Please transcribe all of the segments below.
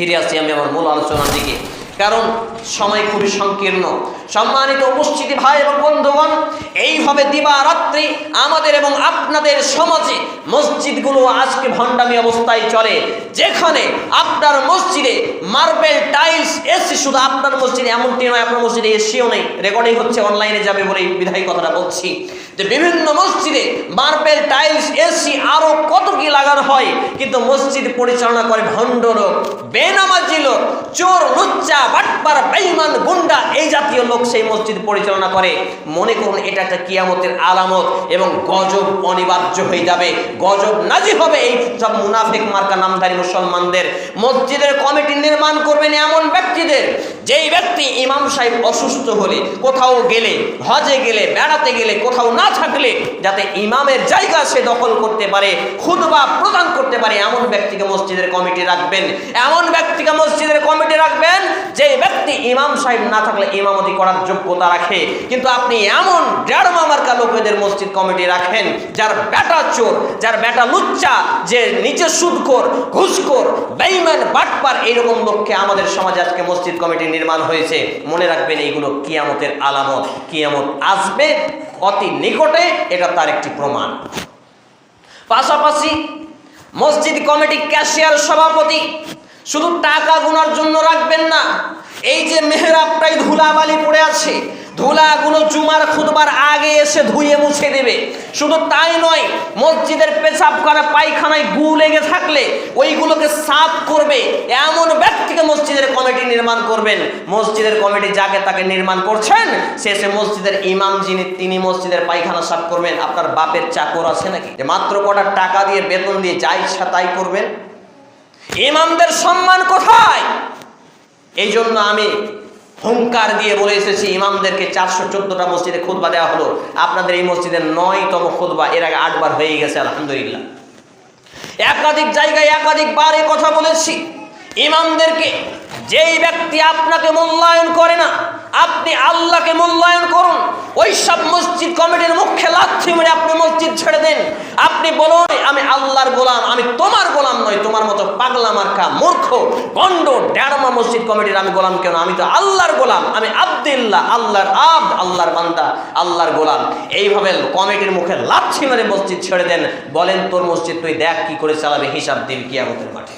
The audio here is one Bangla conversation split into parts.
ফিরে আসি আমি আমার মূল আলোচনার দিকে। কারণ সময় খুবই সংকীর্ণ। সম্মানিত উপস্থিতি ভাই এবং বন্ধুগণ, এইভাবে দিবারাত্রি আমাদের এবং আপনাদের সমাজে মসজিদগুলো আজকে ভণ্ডামি অবস্থায় চলে, যেখানে আপনার মসজিদে মার্বেল টাইলস এসি শুধু আপনার মসজিদে, এমনটি নয়, আপনার মসজিদে এসিও নেই রেকর্ডিং হচ্ছে অনলাইনে যাবে বলে বিধায়ী কথাটা বলছি। যে বিভিন্ন মসজিদে মার্বেল টাইলস, এসি, আরও কত কি লাগানো হয়, কিন্তু মসজিদ পরিচালনা করে ভণ্ড লোক, বেনামাজি লোক, চোর, লুচ্চা, বাটপার বেইমান গুন্ডা, এই জাতীয় লোক সেই মসজিদ পরিচালনা করে। মনে করুন, এটা একটা কিয়ামতের আলামত এবং গজব অনিবার্য হয়ে যাবে। গজব নাজি হবে এই সব মুনাফিক মার্কা নামধারী মুসলমানদের। মসজিদের কমিটি নির্মাণ করবেন এমন ব্যক্তিদের, যেই ব্যক্তি ইমাম সাহেব অসুস্থ হলে কোথাও গেলে, হজে গেলে, বেড়াতে গেলে কোথাও না থাকলে যাতে ইমামের জায়গা সে দখল করতে পারে খুদবা প্রদান করতে পারে এমন ব্যক্তিকে মসজিদের কমিটি রাখবেন, এমন ব্যক্তিকে মসজিদের কমিটি রাখবেন যে ব্যক্তি ইমাম সাহেব না থাকলে ইমামতি করার যোগ্যতা রাখে। কিন্তু আপনি এমন দেড় মামার্কা লোকেদের মসজিদ কমিটি রাখেন, যার বেটা চোর, যার বেটা লুচ্চা, যে নিচে সুদখোর, ঘুষখোর বেইমান বাটপার এইরকম লোককে আমাদের সমাজে আজকে মসজিদ কমিটি নির্মাণ হয়েছে। মনে রাখবেন এইগুলো কিয়ামতের আলামত। কিয়ামত আসবে অতি নিকটে, এটা তার একটি প্রমাণ। পাশাপাশি মসজিদ কমিটি ক্যাশিয়ার সভাপতি। শুধু টাকা গুনার জন্য রাখবেন না, এই যে মেহরাবটাই ধুলাবালি পড়ে আছে ধুলাগুলো জুমার খুদবার আগে এসে ধুয়ে মুছে দেবে। শুধু তাই নয়, মসজিদের পেশাব করা পায়খানায় গু লেগে থাকলে ওইগুলোকে সাফ করবে। এমন ব্যক্তিকে মসজিদের কমিটি নির্মাণ করবেন। মসজিদের কমিটি যাকে তাকে নির্মাণ করছেন শেষে মসজিদের ইমাম যিনি, তিনি মসজিদের পায়খানা সাফ করবেন। আপনার বাপের চাকর আছে নাকি? যে মাত্র কটা টাকা দিয়ে বেতন দিয়ে যা ইচ্ছা তাই করবেন। ইমামদের সম্মান কোথায়? এই জন্য আমি হুঙ্কার দিয়ে বলে এসেছি, ইমামদেরকে চারশো চোদ্দটা মসজিদে খুদবা দেওয়া হলো। আপনাদের এই মসজিদের নয়তম খুদবা এর আগে আটবার হয়ে গেছে, আলহামদুলিল্লাহ। একাধিক জায়গায় একাধিকবার এই কথা বলেছি। ইমামদেরকে যেই ব্যক্তি আপনাকে মূল্যায়ন করে না, আপনি আল্লাহকে মূল্যায়ন করুন। ওই সব মসজিদ কমিটির মুখে লাচ্ছি মেরে আপনি মসজিদ ছেড়ে দেন। আপনি বলুন, আমি আল্লাহর গোলাম, আমি তোমার গোলাম নয় তোমার মতো পাগলা মার্কা, মূর্খ গন্ড ড্যাডমা মসজিদ কমিটির আমি গোলাম কেন? আমি তো আল্লাহর গোলাম, আমি আব্দুল্লাহ, আল্লাহর আব আল্লাহর বান্দা, আল্লাহর গোলাম। এইভাবে কমিটির মুখে লাচ্ছি মেরে মসজিদ ছেড়ে দেন। বলেন, তোর মসজিদ তুই দেখ কি করে চালাবে, হিসাব দিন কিয়ামতের মাঠে।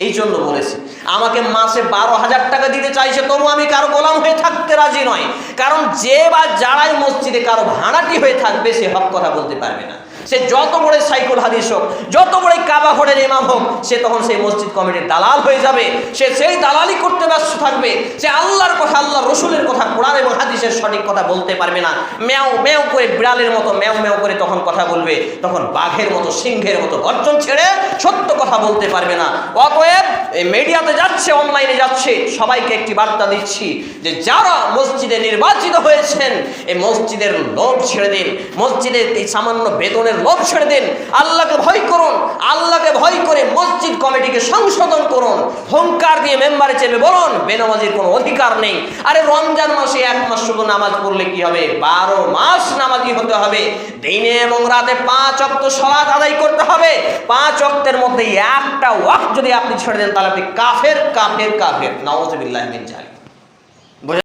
এই জন্য বলেছি, আমাকে মাসে বারো হাজার টাকা দিতে চাইছে, তবু আমি কারও গোলাম হয়ে থাকতে রাজি নয়। কারণ যে বা যারাই মসজিদে কারও ভাড়াটি হয়ে থাকবে, সে হক কথা বলতে পারবে না। সে যত বড় সাইকুল হাদিস হোক, যত বড় কাবা হরের ইমাম হোক, সে তখন সেই মসজিদ কমিটির দালাল হয়ে যাবে। সে সেই দালালি করতে ব্যস্ত থাকবে। সে আল্লাহর কথা আল্লাহ রসুলের কথা, কোরআন এবং হাদিসের সঠিক কথা বলতে পারবে না। ম্যাও ম্যাও করে বিড়ালের মতো, ম্যাও ম্যাও করে তখন কথা বলবে। তখন বাঘের মতো, সিংহের মতো গর্জন ছেড়ে সত্য কথা বলতে পারবে না। অতএব এই মিডিয়াতে যাচ্ছে, অনলাইনে যাচ্ছে, সবাইকে একটি বার্তা দিচ্ছি যে যারা মসজিদে নির্বাচিত হয়েছেন, এই মসজিদের লোভ ছেড়ে দিন। মসজিদের এই সামান্য বেতনের লোভ ছেড়ে দিন। আল্লাহকে ভয় করুন। আল্লাহকে ভয় করে মসজিদ কমিটিকে সংশোধন করুন। হুঙ্কার দিয়ে মেম্বারে চেপে বলুন, বেনামাজির কোনো অধিকার নেই। আরে রমজান মাসে এক মাস শুধু নামাজ পড়লে কি হবে? বারো মাস নামাজি হতে হবে। দিনে এবং রাতে পাঁচ অক্ত সলাৎ আদায় করতে হবে। পাঁচ অক্তের মধ্যে একটা ওয়াক যদি আপনি ছেড়ে দেন, তাহলে আপনি কাফের কাফের কাফের। নওয়াজ মিন জালিক।